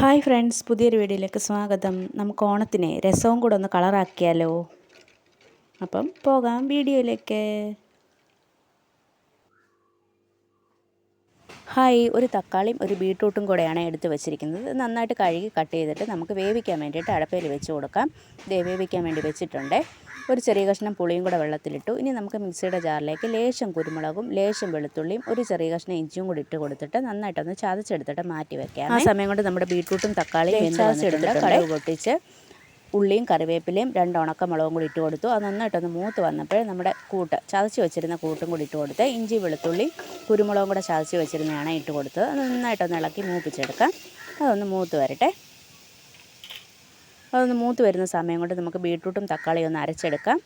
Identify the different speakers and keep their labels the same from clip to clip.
Speaker 1: Hi friends പുതിയൊരു വീഡിയോയിലേക്ക് സ്വാഗതം. നമുക്ക് ഓണത്തിന് രസവും കൂടെ ഒന്ന് കളറാക്കിയാലോ? അപ്പം പോകാം വീഡിയോയിലേക്ക്. ഹായ് ഒരു തക്കാളിയും ഒരു ബീട്രൂട്ടും കൂടെയാണ് എടുത്ത് വെച്ചിരിക്കുന്നത്. നന്നായിട്ട് കഴുകി കട്ട് ചെയ്തിട്ട് നമുക്ക് വേവിക്കാൻ വേണ്ടിയിട്ട് അടപ്പയിൽ വെച്ച് കൊടുക്കാം. വേവിക്കാൻ വേണ്ടി വെച്ചിട്ടുണ്ട്. ഒരു ചെറിയ കഷ്ണം പുളിയും കൂടെ വെള്ളത്തിലിട്ടു. ഇനി നമുക്ക് മിക്സിയുടെ ജാറിലേക്ക് ലേശം കുരുമുളകും ലേശം വെളുത്തുള്ളിയും ഒരു ചെറിയ കഷ്ണം ഇഞ്ചിയും കൂടി ഇട്ട് കൊടുത്തിട്ട് നന്നായിട്ടൊന്ന് ചതച്ചെടുത്തിട്ട് മാറ്റി വെക്കാം. ആ സമയം കൊണ്ട് നമ്മുടെ ബീട്രൂട്ടും തക്കാളിയും ചതച്ചെടുത്തിട്ട് കടുക് പൊട്ടിച്ച് ഉള്ളിയും കറിവേപ്പിലയും രണ്ട് ഉണക്കമുളകും കൂടി ഇട്ട് കൊടുത്തു. അത് നന്നായിട്ടൊന്ന് മൂത്ത് വന്നപ്പോൾ നമ്മുടെ കൂട്ട് ചതച്ച് വെച്ചിരുന്ന കൂട്ടും കൂടി ഇട്ട് കൊടുത്ത് ഇഞ്ചി വെളുത്തുള്ളി കുരുമുളകും കൂടെ ചതച്ച് വെച്ചിരുന്നതാണ് ഇട്ട് കൊടുത്തത്. അത് നന്നായിട്ടൊന്ന് ഇളക്കി മൂപ്പിച്ചെടുക്കാം. അതൊന്ന് മൂത്ത് വരട്ടെ. അതൊന്ന് മൂത്ത് വരുന്ന സമയം കൊണ്ട് നമുക്ക് ബീട്രൂട്ടും തക്കാളിയും ഒന്ന് അരച്ചെടുക്കാം.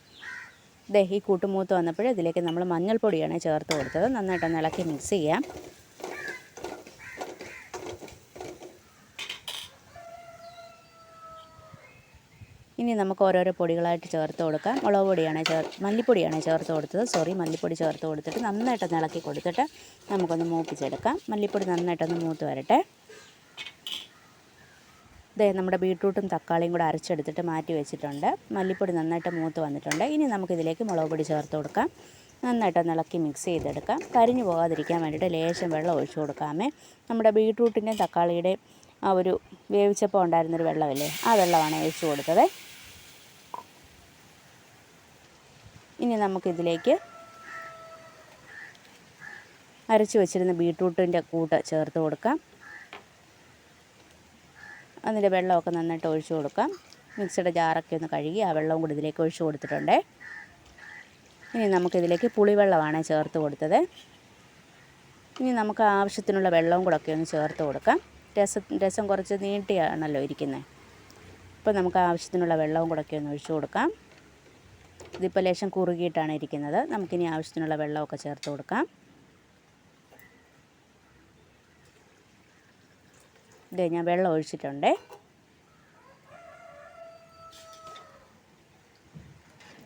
Speaker 1: ദേ ഈ കൂട്ട് മൂത്ത് വന്നപ്പോൾ ഇതിലേക്ക് നമ്മൾ മഞ്ഞൾപ്പൊടിയാണ് ചേർത്ത് കൊടുത്തത്. നന്നായിട്ടൊന്ന് ഇളക്കി മിക്സ് ചെയ്യാം. ഇനി നമുക്ക് ഓരോരോ പൊടികളായിട്ട് ചേർത്ത് കൊടുക്കാം. മുളക് പൊടിയാണ് ചേർ മല്ലിപ്പൊടിയാണ് ചേർത്ത് കൊടുത്തത്. സോറി മല്ലിപ്പൊടി ചേർത്ത് കൊടുത്തിട്ട് നന്നായിട്ടൊന്ന് ഇളക്കി കൊടുത്തിട്ട് നമുക്കൊന്ന് മൂപ്പിച്ചെടുക്കാം. മല്ലിപ്പൊടി നന്നായിട്ടൊന്ന് മൂത്ത് വരട്ടെ. ഇതേ നമ്മുടെ ബീട്രൂട്ടും തക്കാളിയും കൂടെ അരച്ചെടുത്തിട്ട് മാറ്റി വെച്ചിട്ടുണ്ട്. മല്ലിപ്പൊടി നന്നായിട്ട് മൂത്ത് വന്നിട്ടുണ്ട്. ഇനി നമുക്കിതിലേക്ക് മുളക് പൊടി ചേർത്ത് കൊടുക്കാം. നന്നായിട്ടൊന്ന് ഇളക്കി മിക്സ് ചെയ്തെടുക്കാം. കരിഞ്ഞു പോകാതിരിക്കാൻ വേണ്ടിയിട്ട് ലേശം വെള്ളം ഒഴിച്ചു കൊടുക്കാമേ. നമ്മുടെ ബീട്രൂട്ടിന്റെയും തക്കാളിയുടെയും ആ ഒരു വേവിച്ചപ്പോൾ ഉണ്ടായിരുന്നൊരു വെള്ളമില്ലേ ആ വെള്ളമാണ് ഒഴിച്ചു കൊടുത്തത്. ഇനി നമുക്കിതിലേക്ക് അരച്ചു വെച്ചിരുന്ന ബീട്രൂട്ടിന്റെ കൂട്ട് ചേർത്ത് കൊടുക്കാം. അതിന്റെ വെള്ളമൊക്കെ നന്നായിട്ട് ഒഴിച്ചു കൊടുക്കാം. മിക്സിയുടെ ജാറൊക്കെ ഒന്ന് കഴുകി ആ വെള്ളവും കൂടി ഇതിലേക്ക് ഒഴിച്ചു കൊടുത്തിട്ടുണ്ട്. ഇനി നമുക്കിതിലേക്ക് പുളിവെള്ളമാണ് ചേർത്ത് കൊടുത്തത്. ഇനി നമുക്ക് ആവശ്യത്തിനുള്ള വെള്ളവും കൂടെ ഒക്കെ ഒന്ന് ചേർത്ത് കൊടുക്കാം. രസം രസം കുറച്ച് നീട്ടിയാണല്ലോ ഇരിക്കുന്നത് അപ്പോൾ നമുക്ക് ആവശ്യത്തിനുള്ള വെള്ളവും കൂടെ ഒക്കെ ഒന്ന് ഒഴിച്ചു കൊടുക്കാം. ഇതിപ്പോൾ ലേശം കുറുകിയിട്ടാണ് ഇരിക്കുന്നത്. നമുക്കിനി ആവശ്യത്തിനുള്ള വെള്ളമൊക്കെ ചേർത്ത് കൊടുക്കാം. ഇതേ ഞാൻ വെള്ളം ഒഴിച്ചിട്ടുണ്ട്.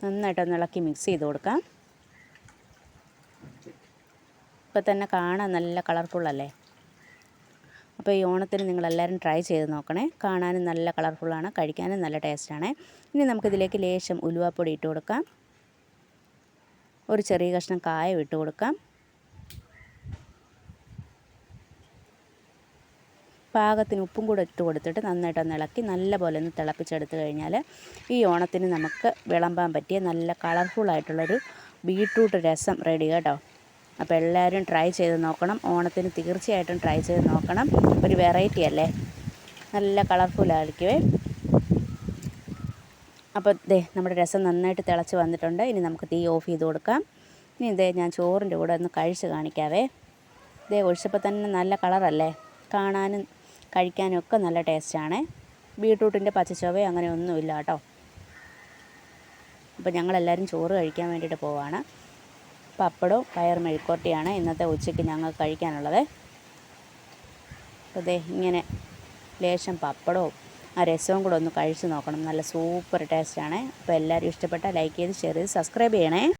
Speaker 1: നന്നായിട്ടൊന്ന് ഇളക്കി മിക്സ് ചെയ്ത് കൊടുക്കാം. ഇപ്പം തന്നെ കാണാൻ നല്ല കളർഫുള്ളല്ലേ അപ്പോൾ ഈ ഓണത്തിന് നിങ്ങളെല്ലാവരും ട്രൈ ചെയ്ത് നോക്കണേ. കാണാനും നല്ല കളർഫുള്ളാണ് കഴിക്കാനും നല്ല ടേസ്റ്റാണ് ഇനി നമുക്കിതിലേക്ക് ലേശം ഉലുവാപ്പൊടി ഇട്ട് കൊടുക്കാം. ഒരു ചെറിയ കഷ്ണം കായം ഇട്ട് കൊടുക്കാം. പാകത്തിന് ഉപ്പും കൂടെ ഇട്ട് കൊടുത്തിട്ട് നന്നായിട്ടൊന്ന് ഇളക്കി നല്ല പോലെ ഒന്ന് തിളപ്പിച്ചെടുത്ത് കഴിഞ്ഞാൽ ഈ ഓണത്തിന് നമുക്ക് വിളമ്പാൻ പറ്റിയ നല്ല കളർഫുള്ളായിട്ടുള്ളൊരു ബീട്രൂട്ട് രസം റെഡി കേട്ടോ. അപ്പോൾ എല്ലാവരും ട്രൈ ചെയ്ത് നോക്കണം. ഓണത്തിന് തീർച്ചയായിട്ടും ട്രൈ ചെയ്ത് നോക്കണം. ഒരു വെറൈറ്റി അല്ലേ? നല്ല കളർഫുള്ളായിരിക്കുമേ അപ്പോൾ ദേ നമ്മുടെ രസം നന്നായിട്ട് തിളച്ച് വന്നിട്ടുണ്ട്. ഇനി നമുക്ക് തീ ഓഫ് ചെയ്ത് കൊടുക്കാം. ഇനി ഇതേ ഞാൻ ചോറിന്റെ കൂടെ ഒന്ന് കഴിച്ച് കാണിക്കാവേ. ഇതേ ഒഴിച്ചപ്പോൾ തന്നെ നല്ല കളറല്ലേ കാണാനും കഴിക്കാനും ഒക്കെ നല്ല ടേസ്റ്റാണ്. ബീട്രൂട്ടിന്റെ പച്ചച്ചൊവയോ അങ്ങനെ ഒന്നുമില്ല കേട്ടോ. അപ്പോൾ ഞങ്ങളെല്ലാവരും ചോറ് കഴിക്കാൻ വേണ്ടിയിട്ട് പോവാണ്. പപ്പടവും പയർ മെഴുക്കോട്ടിയാണ് ഇന്നത്തെ ഉച്ചയ്ക്ക് ഞങ്ങൾക്ക് കഴിക്കാനുള്ളത്. അപ്പോൾ ദേ ഇങ്ങനെ ലേശം പപ്പടവും ആ രസവും കൂടെ ഒന്ന് കഴിച്ച് നോക്കണം. നല്ല സൂപ്പർ ടേസ്റ്റാണ്. അപ്പോൾ എല്ലാവരും ഇഷ്ടപ്പെട്ട ലൈക്ക് ചെയ്ത് ഷെയർ ചെയ്ത് സബ്സ്ക്രൈബ് ചെയ്യണേ.